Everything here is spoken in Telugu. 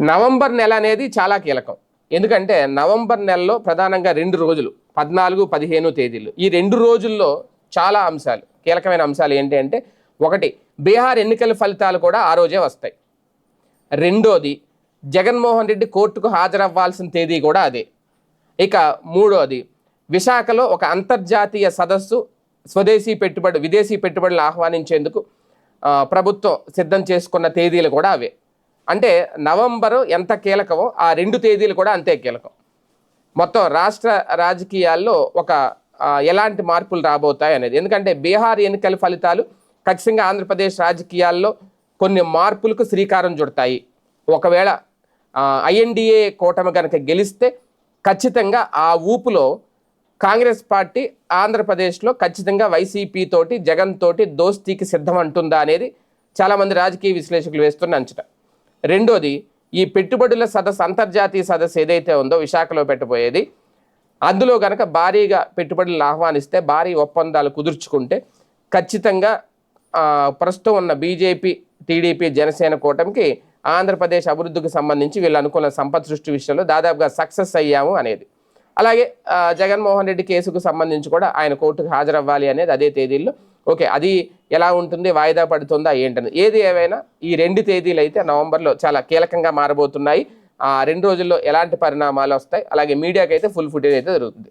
నవంబర్ నెల అనేది చాలా కీలకం. ఎందుకంటే నవంబర్ నెలలో ప్రధానంగా రెండు రోజులు పద్నాలుగు పదిహేను తేదీలు. ఈ రెండు రోజుల్లో చాలా అంశాలు కీలకమైన అంశాలు ఏంటి అంటే ఒకటి బీహార్ ఎన్నికల ఫలితాలు కూడా ఆ రోజే వస్తాయి. రెండోది జగన్మోహన్ రెడ్డి కోర్టుకు హాజరవ్వాల్సిన తేదీ కూడా అదే. ఇక మూడోది విశాఖలో ఒక అంతర్జాతీయ సదస్సు స్వదేశీ పెట్టుబడి విదేశీ పెట్టుబడులు ఆహ్వానించేందుకు ప్రభుత్వం సిద్ధం చేసుకున్న తేదీలు కూడా అవే. అంటే నవంబరు ఎంత కీలకమో ఆ రెండు తేదీలు కూడా అంతే కీలకం. మొత్తం రాష్ట్ర రాజకీయాల్లో ఒక ఎలాంటి మార్పులు రాబోతాయి అనేది. ఎందుకంటే బీహార్ ఎన్నికల ఫలితాలు ఖచ్చితంగా ఆంధ్రప్రదేశ్ రాజకీయాల్లో కొన్ని మార్పులకు శ్రీకారం చుడతాయి. ఒకవేళ ఐఎన్డిఏ కూటమి కనుక గెలిస్తే ఖచ్చితంగా ఆ ఊపులో కాంగ్రెస్ పార్టీ ఆంధ్రప్రదేశ్లో ఖచ్చితంగా వైసీపీ తోటి జగన్ తోటి దోస్తీకి సిద్ధం అంటుందా అనేది చాలామంది రాజకీయ విశ్లేషకులు వేస్తున్న అంచనా. రెండోది ఈ పెట్టుబడుల సదస్సు అంతర్జాతీయ సదస్సు ఏదైతే ఉందో విశాఖలో పెట్టబోయేది అందులో కనుక భారీగా పెట్టుబడులు ఆహ్వానిస్తే భారీ ఒప్పందాలు కుదుర్చుకుంటే ఖచ్చితంగా ప్రస్తుతం ఉన్న బీజేపీ టీడీపీ జనసేన కూటమికి ఆంధ్రప్రదేశ్ అభివృద్ధికి సంబంధించి వీళ్ళు అనుకున్న సంపద సృష్టి విషయంలో దాదాపుగా సక్సెస్ అయ్యాము అనేది. అలాగే జగన్మోహన్ రెడ్డి కేసుకు సంబంధించి కూడా ఆయన కోర్టుకు హాజరవ్వాలి అనేది అదే తేదీల్లో. ఓకే అది ఎలా ఉంటుంది వాయిదా పడుతుందా ఏంటని ఏది ఏవైనా ఈ రెండు తేదీలు అయితే నవంబర్లో చాలా కీలకంగా మారబోతున్నాయి. ఆ రెండు రోజుల్లో ఎలాంటి పరిణామాలు వస్తాయి అలాగే మీడియాకి అయితే ఫుల్ ఫుటేజ్ అయితే జరుగుతుంది.